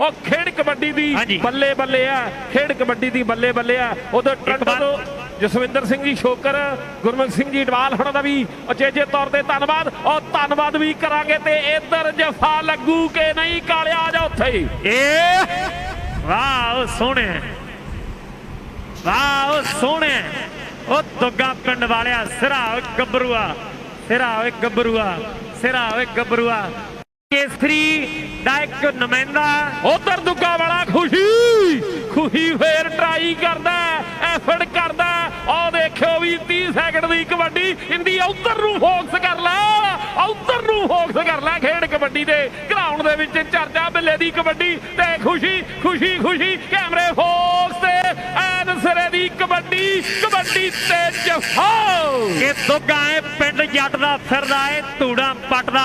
ਉਹ ਖੇਡ ਕਬੱਡੀ ਦੀ। ਬੱਲੇ ਬੱਲੇ ਆ ਖੇਡ ਕਬੱਡੀ ਦੀ ਬੱਲੇ ਬੱਲੇ ਆ। ਉਧਰ ਟਰੰਟੋ ਤੋਂ ਜਸਵਿੰਦਰ ਸਿੰਘ ਜੀ ਸ਼ੋਕਰ ਗੁਰਮੁਖ ਸਿੰਘ ਜੀ ਡਵਾਲ ਹੁਣਾਂ ਦਾ ਵੀ ਉਚੇਜੇ ਤੌਰ ਤੇ ਧੰਨਵਾਦ ਔਰ ਧੰਨਵਾਦ ਵੀ ਕਰਾਂਗੇ ਤੇ ਇੱਧਰ ਜਫਾ ਲੱਗੂ ਕਿ ਨਹੀਂ ਕਾਲਿਆ ਆ ਜਾ ਉੱਥੇ ਹੀ। ਏ ਵਾਹ ਸੋਹਣੇ। ਵਾਹ ਸੋਹਣੇ। ਉਹ ਦੁੱਗਾ ਪਿੰਡ ਵਾਲਿਆ ਸਿਰਾ ਓਏ ਗੱਭਰੂਆ ਸਿਰਾ ਓਏ ਗੱਭਰੂਆ ਸਿਰਾ ਓਏ ਗੱਭਰੂਆ। ਕੇਸਰੀ ਦਾ ਇੱਕ ਨੁਮਾਇੰਦਾ। ਉਧਰ ਦੁੱਗਾ ਵਾਲਾ ਖੁਸ਼ੀ। ਖੁਸ਼ੀ ਫੇਰ ਟਰਾਈ ਕਰਦਾ ਐਫਰਟ ਕਰਦਾ। ਉਹ ਦੇਖਿਓ ਵੀ 30 ਸੈਕਿੰਡ ਦੀ ਕਬੱਡੀ ਇੰਦੀ ਉਧਰ ਨੂੰ ਫੋਕਸ ਕਰ ਲੈ ਉਧਰ ਨੂੰ ਫੋਕਸ ਕਰ ਲੈ ਖੇਡ ਕਬੱਡੀ ਦੇ। ਗਰਾਊਂਡ ਦੇ ਵਿੱਚ ਚਰਚਾ ਬਿੱਲੇ ਦੀ ਕਬੱਡੀ ਤੇ ਖੁਸ਼ੀ ਖੁਸ਼ੀ ਖੁਸ਼ੀ ਕੈਮਰੇ ਫੋਕਸ ਤੇ ਐਨ ਸਿਰੇ ਦੀ ਕਬੱਡੀ ਕਬੱਡੀ ਤੇ ਜਫਾ। ਕਿ ਦੁੱਗਾ ਏ ਪਿੰਡ ਜੱਟ ਦਾ ਫਿਰਦਾ ਏ ਧੂੜਾ ਪੱਟਦਾ।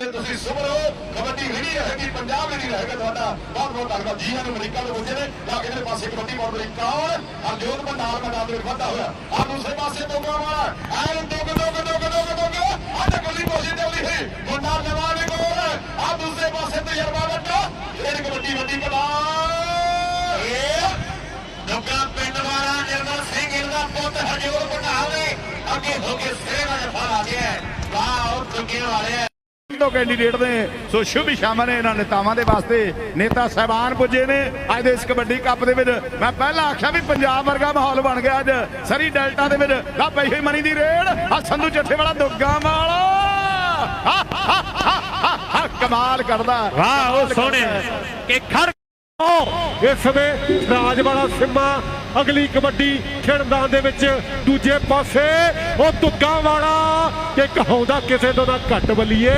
ਤੁਸੀਂ ਸੁਭਰੋ ਕਬੱਡੀ ਜਿਹੜੀ ਰਹੇਗੀ ਪੰਜਾਬ ਜਿਹੜੀ ਰਹੇਗਾ ਤੁਹਾਡਾ ਬਹੁਤ ਬਹੁਤ ਧੰਨਵਾਦ। ਜੀ ਨੂੰ ਅਮਰੀਕਾ ਦੇ ਬੱਚੇ ਨੇ, ਜਾ ਕੇ ਪਾਸੇ ਕਬੱਡੀ ਬਹੁਤ ਅਮਰੀਕਾ ਹਰਜੋਤ ਭੰਡਾਰ ਮੈਦਾਨ ਦੇ ਵਿੱਚ ਹੋਇਆ। ਆ ਦੂਸਰੇ ਪਾਸੇ ਦੋਗਾ ਵਾਲਾ, ਐਨ ਦੋਗ ਦੋਗ ਦੋਗ ਦੋਗ ਦੋਗ ਆ ਤਾਂ ਗਲੀ ਪੋਸੀ ਤੇ ਆਉਂਦੀ ਮੁੰਡਾ ਨਵਾਂ ਨੇ ਕੋਲ ਆ ਦੂਸਰੇ ਪਾਸੇ ਤਜਰਬਾ ਵੱਡਾ। ਇਹ ਕਬੱਡੀ ਵੱਡੀ ਕਲਾ ਇਹ ਦੋਗਾ ਪਿੰਡ ਵਾਲਾ ਨਿਰਮਲ ਸਿੰਘ, ਇਹਦਾ ਪੁੱਤ ਹਰਜੋਤ ਭੰਡਾਰ ਨੇ ਅੱਗੇ ਹੋ ਕੇ ਸਿਰੇ ਨਾਲ ਜਫਾ ਆ ਗਿਆ ਵਾਹ, ਉਹ ਦੁੱਗੇ ਵਾਲੇ ਤੋਂ ਕੈਂਡੀਡੇਟ ਨੇ। ਸੋ ਸ਼ੁਭ ਸ਼ਾਮਾਂ ਨੇ ਇਹਨਾਂ ਨੇਤਾਵਾਂ ਦੇ ਵਾਸਤੇ। ਨੇਤਾ ਸਹਿਬਾਨ ਪੁੱਜੇ ਨੇ। ਅੱਜ ਦੇ ਇਸ ਕਬੱਡੀ ਕੱਪ ਦੇ ਵਿੱਚ ਮੈਂ ਪਹਿਲਾਂ ਆਖਿਆ ਵੀ ਪੰਜਾਬ ਵਰਗਾ ਮਾਹੌਲ ਬਣ ਗਿਆ ਅੱਜ। ਸਰੀ ਡੈਲਟਾ ਦੇ ਵਿੱਚ ਪਈ ਹੋਈ ਮਨੀ ਦੀ ਰੇਡ। ਆ ਸੰਧੂ ਚੱਠੇ ਵਾਲਾ ਦੁੱਗਾ ਵਾਲਾ ਕਮਾਲ ਕਰਦਾ। ਵਾਹ ਉਹ ਸੋਹਣੇ ਕਿ ਖੜ ਇਸ ਸਮੇਂ ਰਾਜ ਵਾਲਾ ਸਿੰਮਾ ਅਗਲੀ ਕਬੱਡੀ ਖੇਡਦਾਨ ਦੇ ਵਿੱਚ ਦੂਜੇ ਪਾਸੇ। ਉਹ ਤੁੱਗਾ ਵਾਲਾ ਕਿ ਕਹਾਉਂਦਾ ਕਿਸੇ ਤੋਂ ਨਾ ਘੱਟ ਬੱਲੀਏ।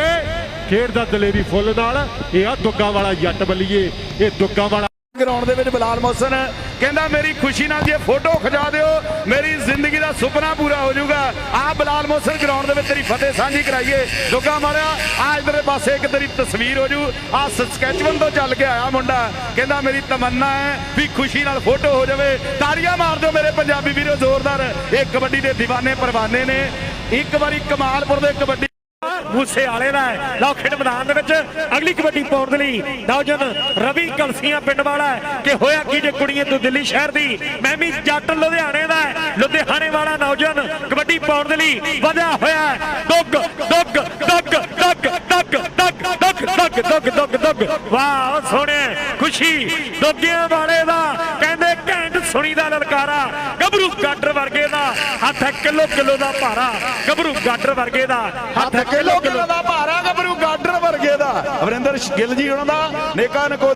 ਖੇਡਦਾ ਦਲੇਰੀ ਫੁੱਲ ਨਾਲ। ਇਹ ਆ ਦੁੱਗਾ ਵਾਲਾ ਜੱਟ ਬੱਲੀਏ। ਇਹ ਦੁੱਗਾ ਵਾਲਾ ਗਰਾਊਂਡ ਦੇ ਵਿੱਚ ਬਲਾਲ ਮੋਹਸਨ ਕਹਿੰਦਾ, ਮੇਰੀ ਖੁਸ਼ੀ ਨਾਲ ਜੇ ਫੋਟੋ ਖਿਚਾ ਦਿਓ, ਮੇਰੀ ਜ਼ਿੰਦਗੀ ਦਾ ਸੁਪਨਾ ਪੂਰਾ ਹੋ ਜਾਊਗਾ। ਆ ਬਲਾਲ ਮੋਹਸਨ ਗਰਾਊਂਡ ਦੇ ਵਿੱਚ ਤੇਰੀ ਫਤਿਹ ਸਾਂਝੀ ਕਰਾਈਏ। ਦੁੱਗਾ ਮਾਰਿਆ, ਆ ਇਧਰੇ ਪਾਸੇ ਇੱਕ ਤੇਰੀ ਤਸਵੀਰ ਹੋ ਜੂ। ਆ ਸਸਕੈਚਵਨ ਤੋਂ ਚੱਲ ਕੇ ਆਇਆ ਮੁੰਡਾ। ਕਹਿੰਦਾ, ਮੇਰੀ ਤਮੰਨਾ ਹੈ ਵੀ ਖੁਸ਼ੀ ਨਾਲ ਫੋਟੋ ਹੋ ਜਾਵੇ। ਤਾੜੀਆਂ ਮਾਰ ਦਿਓ ਮੇਰੇ ਪੰਜਾਬੀ ਵੀਰੋ, ਜ਼ੋਰਦਾਰ। ਇਹ ਕਬੱਡੀ ਦੇ دیਵਾਨੇ ਪਰਵਾਨੇ ਨੇ। ਇੱਕ ਵਾਰੀ ਕਮਾਲਪੁਰ ਦੇ ਕਬੱਡੀ ਮੂਸੇ ਵਾਲੇ ਦਾ ਲਓ ਖੇਡ ਮੈਦਾਨ ਦੇ ਵਿੱਚ ਅਗਲੀ ਕਬੱਡੀ ਪਾਉਣ ਦੇ ਲਈ ਨੌਜਵਾਨ ਰਵੀ ਕਲਸੀਆਂ ਪਿੰਡ ਵਾਲਾ ਕਿ ਹੋਇਆ ਕੀ ਜੇ ਕੁੜੀਏ ਤੂੰ ਦਿੱਲੀ ਸ਼ਹਿਰ ਦੀ ਮੈਂ ਵੀ ਜੱਟ ਲੁਧਿਆਣੇ ਦਾ ਲੁਧਿਆਣੇ ਵਾਲਾ ਨੌਜਵਾਨ ਕਬੱਡੀ ਪਾਉਣ ਦੇ ਲਈ ਵਧਿਆ ਹੋਇਆ ਹੈ। ਦੁੱਗ ਦੁੱਗ ਦੁੱਗ ਦੁੱਗ ਦੁੱਗ ਦੁੱਗ ਦੁੱਗ ਦੁੱਗ ਦੁੱਗ ਦੁੱਗ ਵਾਹ ਸੋਹਣੇ ਖੁਸ਼ੀ ਦੁੱਗਿਆਂ ਵਾਲੇ ਦਾ ਕਹਿੰਦੇ ਘੈਂਟ ਸੁਣੀ ਦਾ ਲਲਕਾਰਾ। ਗੱਭਰੂ ਗਾਡਰ ਵਰਗੇ ਦਾ, ਹੱਥ ਹੈ ਕਿਲੋ ਕਿਲੋ ਦਾ ਭਾਰਾ। ਗੱਭਰੂ ਗਾਡਰ ਵਰਗੇ ਦਾ, ਹੱਥ ਕਿਲੋ ਕਿਲੋ ਦਾ ਭਾਰਾ। ਗੱਭਰੂ ਗਾਡਰ ਵਰਗੇ ਦਾ। ਅਮਰਿੰਦਰ ਗਿੱਲ ਜੀ ਉਹਨਾਂ ਦਾ, ਨੇਕਾ ਨਕੋ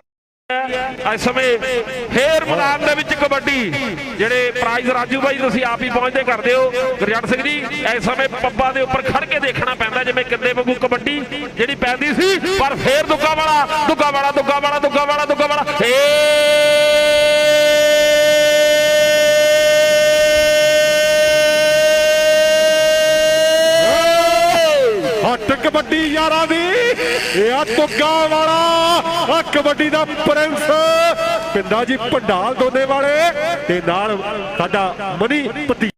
ਇਸ ਸਮੇਂ ਫੇਰ ਮੈਦਾਨ ਦੇ ਵਿੱਚ ਕਬੱਡੀ, ਜਿਹੜੇ ਪ੍ਰਾਈਜ਼ ਰਾਜੂ ਬਾਈ ਤੁਸੀਂ ਆਪ ਹੀ ਪਹੁੰਚਦੇ ਕਰਦੇ ਹੋ। ਗੁਰਜੰਟ ਸਿੰਘ ਜੀ, ਇਸ ਸਮੇਂ ਪੱਬਾਂ ਦੇ ਉੱਪਰ ਖੜ ਕੇ ਦੇਖਣਾ ਪੈਂਦਾ, ਜਿਵੇਂ ਕਿੰਦੇ ਵਾਂਗੂ ਕਬੱਡੀ ਜਿਹੜੀ ਪੈਂਦੀ ਸੀ, ਪਰ ਫੇਰ ਦੁੱਗਾ ਵਾਲਾ ਦੁੱਗਾ ਵਾਲਾ ਦੁੱਗਾ ਵਾਲਾ ਦੁੱਗਾ ਵਾਲਾ ਦੁੱਗਾ ਵਾਲਾ ਹੱਟ ਕਬੱਡੀ ਯਾਰਾਂ ਦੀ। ਇਹ ਆ ਤੁੱਗਾ ਵਾਲਾ। ਆ ਕਬੱਡੀ ਦਾ ਪ੍ਰਿੰਸ। ਪਿੰਦਾ ਜੀ ਪੰਡਾਲ ਦੋਨੇ ਵਾਲੇ। ਤੇ ਨਾਲ ਸਾਡਾ ਮਨੀ ਪਤੀ